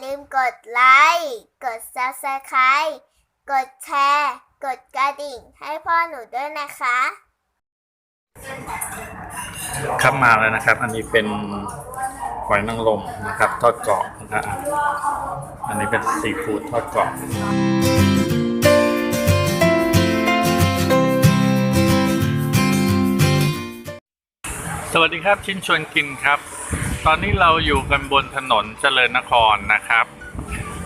ลืมกดไลค์ กด subscribe กดแชร์ กดกระดิ่งให้พ่อหนูด้วยนะคะ ครับมาแล้วนะครับ อันนี้เป็นหอยนางรมนะครับ ทอดกรอบนะครับอันนี้เป็นซีฟู้ดทอดกรอบสวัสดีครับชินชวนกินครับ ตอนนี้เราอยู่กันบนถนนเจริญนครนะครับ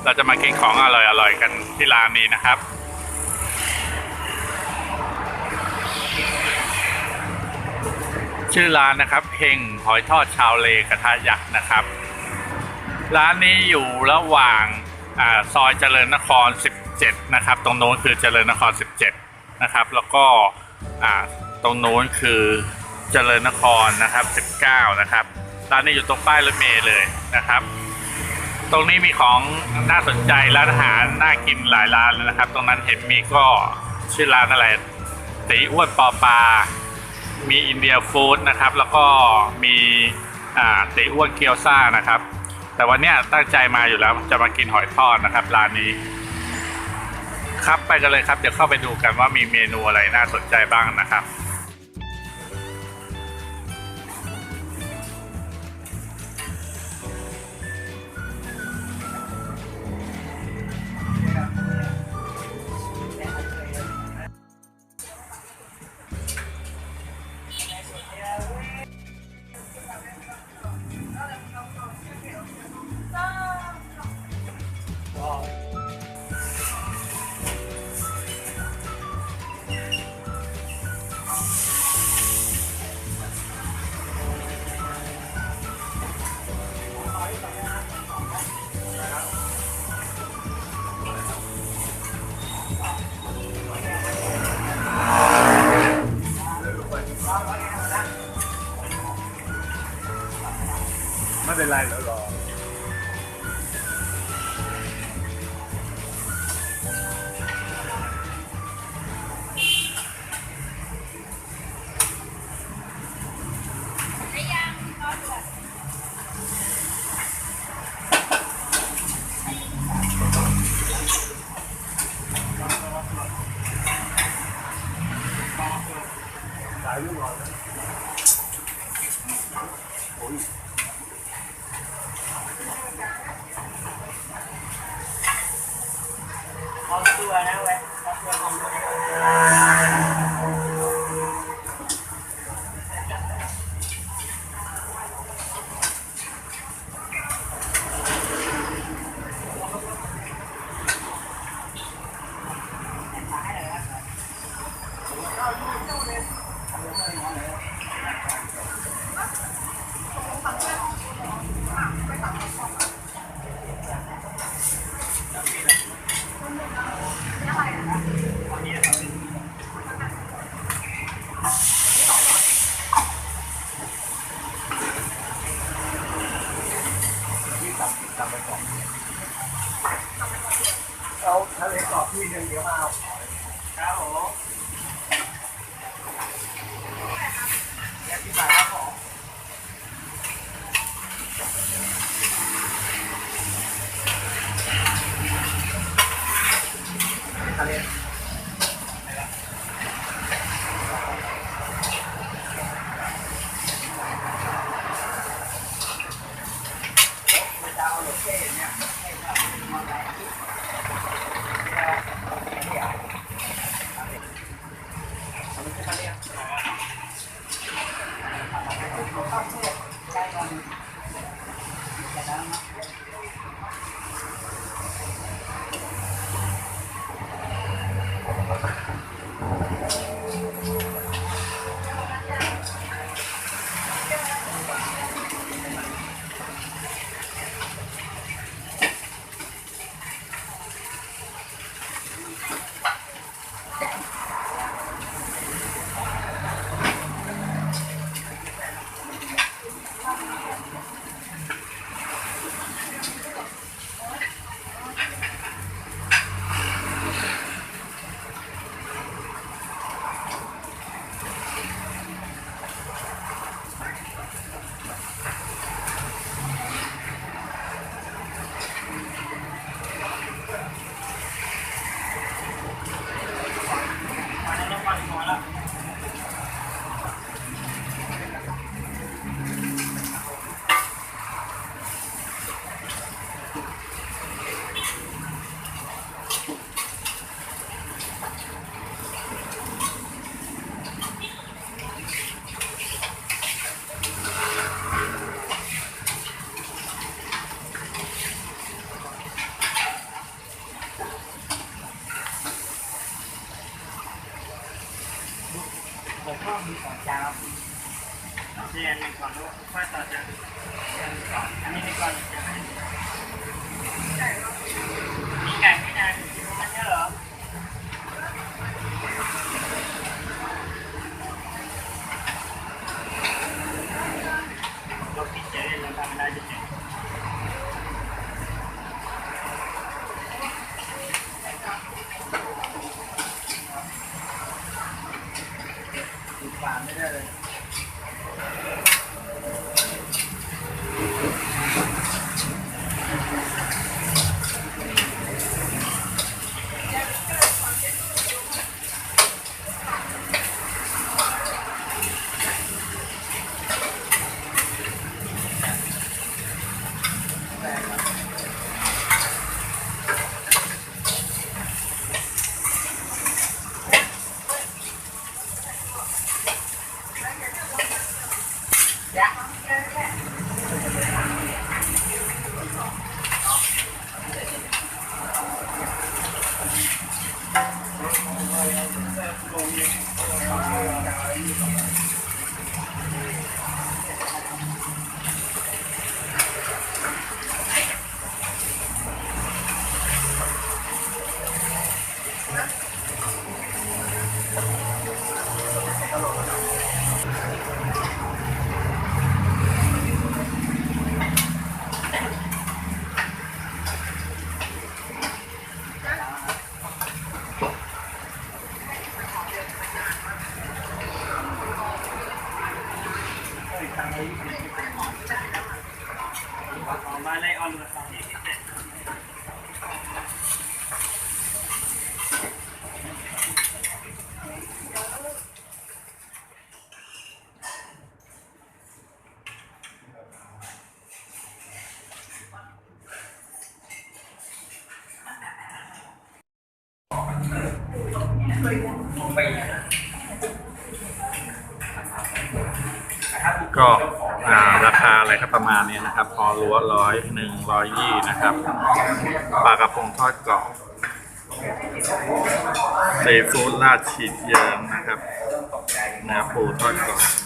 เราจะมากินของอร่อยๆกันที่ร้านนี้นะครับ ชื่อร้านนะครับเฮงหอยทอดชาวเลกระทะยักษ์นะครับ ร้านนี้อยู่ระหว่างอาซอยเจริญนคร 17 นะครับ ตรงโน้นคือเจริญนคร 17 นะครับ แล้วก็ตรงโน้นคือเจริญนครนะครับ 19 นะครับ ร้านนี้อยู่ตรงป้ายรถเมล์เลยนะครับ ตรงนี้มีของน่าสนใจร้านอาหารน่ากินหลายร้านเลยนะครับ ตรงนั้นเห็นมีก็ชื่อร้านอะไรตีอ้วนปอปลามีอินเดียฟู้ดนะครับ แล้วก็มีตีอ้วนเกี๊ยวซ่านะครับ แต่วันนี้ตั้งใจมาอยู่แล้วจะมากินหอยทอดนะครับร้านนี้ ครับไปกันเลยครับ เดี๋ยวเข้าไปดูกันว่ามีเมนูอะไรน่าสนใจบ้างนะครับ เป็นไรแล้วรอ นี่อันหนึ่ ประมาณนี้นะครับ พอรั้วร้อยหนึ่งร้อยยี่นะครับปลากระพงทอดกรอบซีฟู้ดราดฉีดเยิ้มนะครับเนื้อปูทอดกรอบ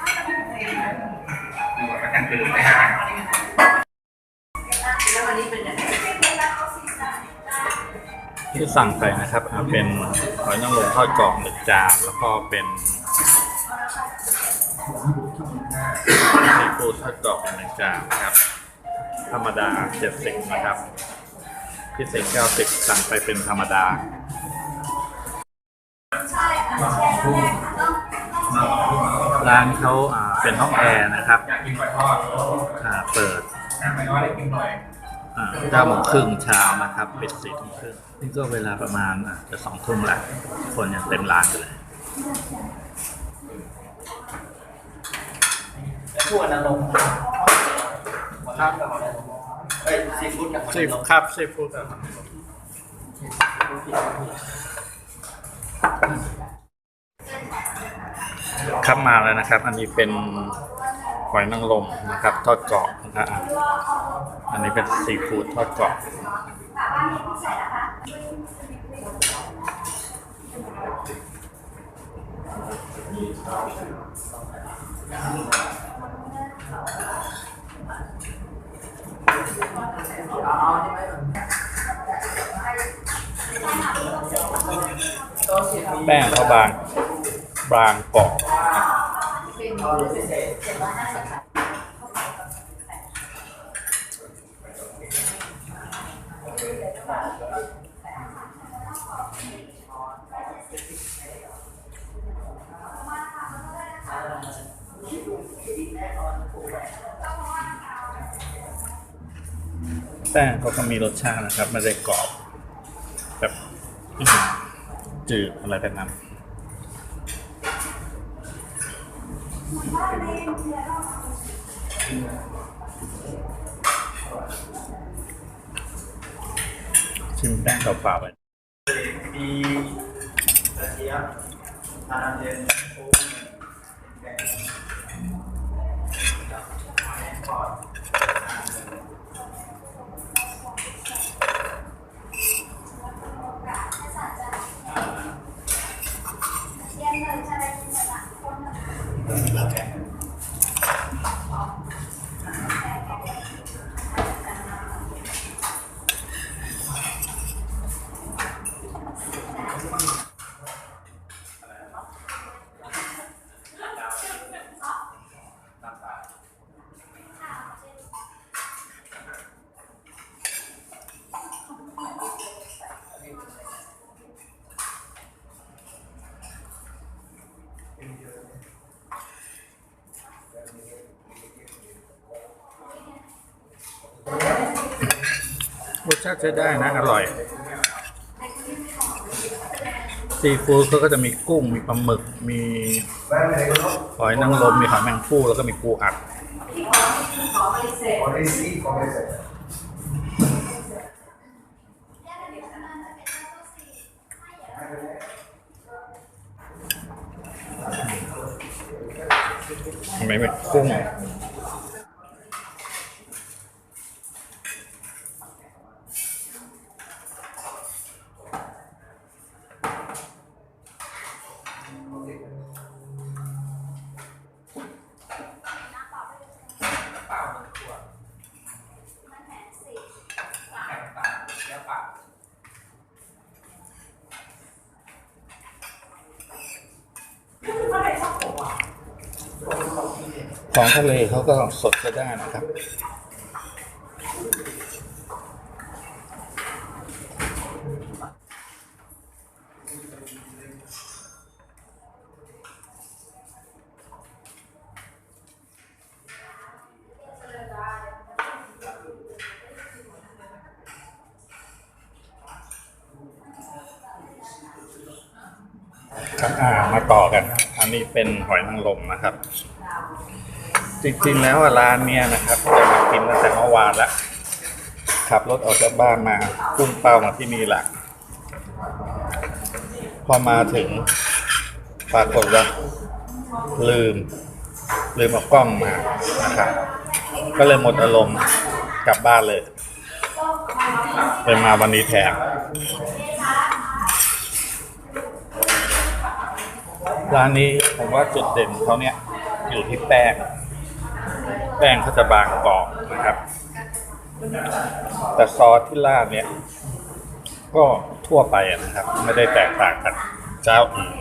ที่สั่งไปนะครับอ่าเป็นหอยนางรมทอดกรอบหนึ่งจานแล้วก็เป็นซีฟู้ดทอดกรอบหนึ่งจานนะครับ ธรรมดาเจ็ดสิบนะครับ พิเศษเก้าสิบสั่งไปเป็นธรรมดาร้านเขาอ่า เป็นห้องแอร์นะครับอ่าเปิดอ่าเก้าโมงครึ่งเช้านะครับปิดสี่ทุ่มครึ่งนี่ก็เวลาประมาณอะจะสองทุ่มแหละคนยังเต็มร้านอยู่เลยแล้วพวกนรกครับเอ้ยซีฟู้ดกับซีครับซีฟู้ด ครับมาแล้วนะครับ อันนี้เป็นหอยนางรมนะครับ ทอดกรอบนะฮะอันนี้เป็นซีฟู้ดทอดกรอบแป้งเขาบาง บางกรอบ เอาเลยพิเศษเจ็ดร้อยห้าสิบค่ะแป้เขาก็มีรสชาตินะครับไม่ได้กรอบ แบบจืดอะไรแบบนั้น ชิมแป้งเปล่าๆไปมีกระเทียมทาเย็นโอ้ยแกงร สชาติใช้ได้นะ อร่อยซีฟู้ดเขาก็จะมีกุ้งมีปลาหมึก มีหอยนางรมมีหอยแมงผู้แล้วก็มีปูอัด ทำไมเป็นกุ้ง ของทะเลเขาก็สดจะได้นะครับ ครับอ่ามาต่อกัน อันนี้เป็นหอยนางรมนะครับ จริงๆแล้วอะร้านเนี้ยนะครับจะมากินตั้งแต่เมื่อวานละขับรถออกจากบ้านมาพุ่งเป้ามาที่นี่แหละพอมาถึงปรากฏว่าลืม ลืมเอากล้องมานะครับ ก็เลยหมดอารมณ์กลับบ้านเลยเลยมาวันนี้แทนร้านนี้ผมว่าจุดเด่นเขาเนี่ยอยู่ที่แป้ง แป้งเขาจะบางกรอบนะครับ แต่ซอสที่ราดเนี่ย ก็ทั่วไปนะครับ ไม่ได้แตกต่างกันเจ้าอื่น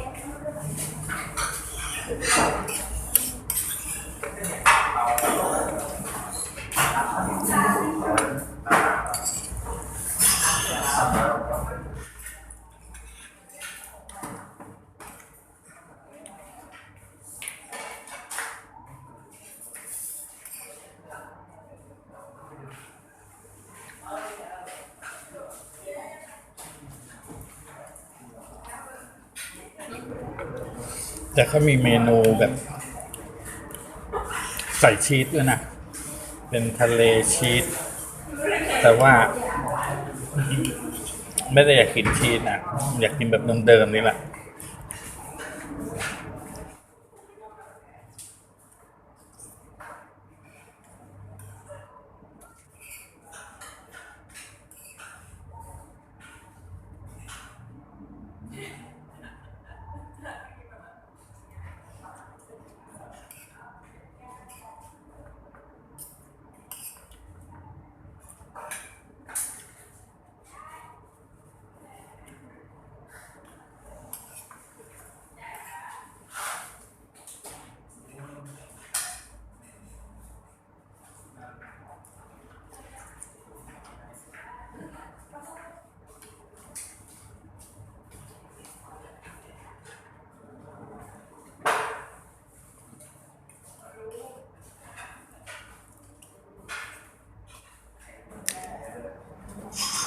แต่เขามีเมนูแบบ ใส่ชีสด้วยนะ เป็นทะเลชีส แต่ว่า ไม่ได้อยากกินชีสนะ อยากกินแบบเดิมๆนี่แหละ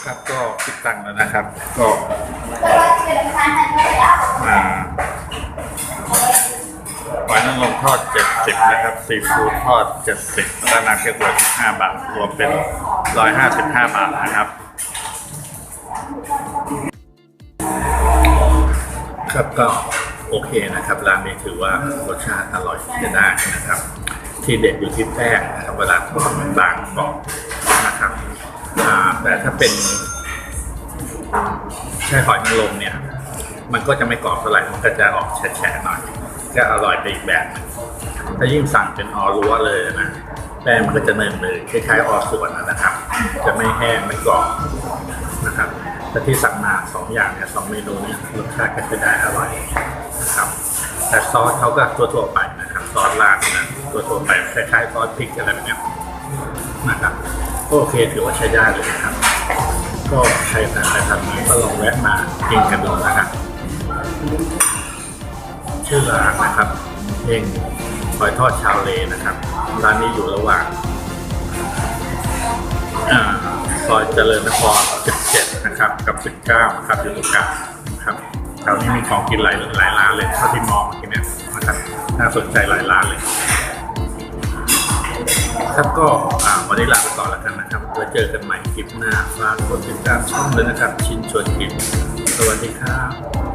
ครับก็คิดตังค์แล้วนะครับ ก็อาหอยนางรมทอด 70 นะครับซีฟู้ดทอด 70แล้วน้ำเค็มหวาน15 บาท รวมเป็น 155 บาทนะครับ ครับก็โอเคนะครับ ร้านนี้ถือว่ารสชาติอร่อยจะได้นะครับ ที่เด็ดอยู่ที่แป้งนะครับ เวลาทอดมันบางกรอบ แต่ถ้าเป็นใช่หอยนางรมเนี่ย มันก็จะไม่กรอบเท่าไหร่มันก็จะออกแฉะๆหน่อยก็อร่อยไปอีกแบบถ้ายิ่งสั่งเป็นออรั้วเลยนะแป้งมันก็จะเนินเลยคล้ายๆออส่วนนะครับ จะไม่แห้งไม่กรอบนะครับแต่ที่สั่งมาสองอย่างเนี่ยสองเมนูเนี้รสชาติก็จะได้อร่อยนะครับ แต่ซอสเขาก็ทั่วไปนะครับ ซอสราดนะทั่วไปคล้ายๆซอสพริกอะไรแบบนี้นะครับ ก็โอเคถือว่าใช้ได้เลยนะครับ ก็ใครผ่านไปทางนี้ก็ลองแวะมากินกันดูนะครับชื่อร้านนะครับเองหอยทอดชาวเลนะครับร้านนี้อยู่ระหว่างซอยเจริญนคร 17 นะครับ กับ 19 นะครับอยู่ตรงกลางนะครับแถวนี้มีของกินหลายหลายร้านเลยเท่าที่มองเมื่อกี้เนี่ยนะครับน่าสนใจหลายร้านเลย ครับก็วันนี้ลาไปก่อนแล้วกันนะครับไว้เจอกันใหม่คลิปหน้าฝากกดติดตามช่องเลยนะครับ ชินชวนกินสวัสดีครับ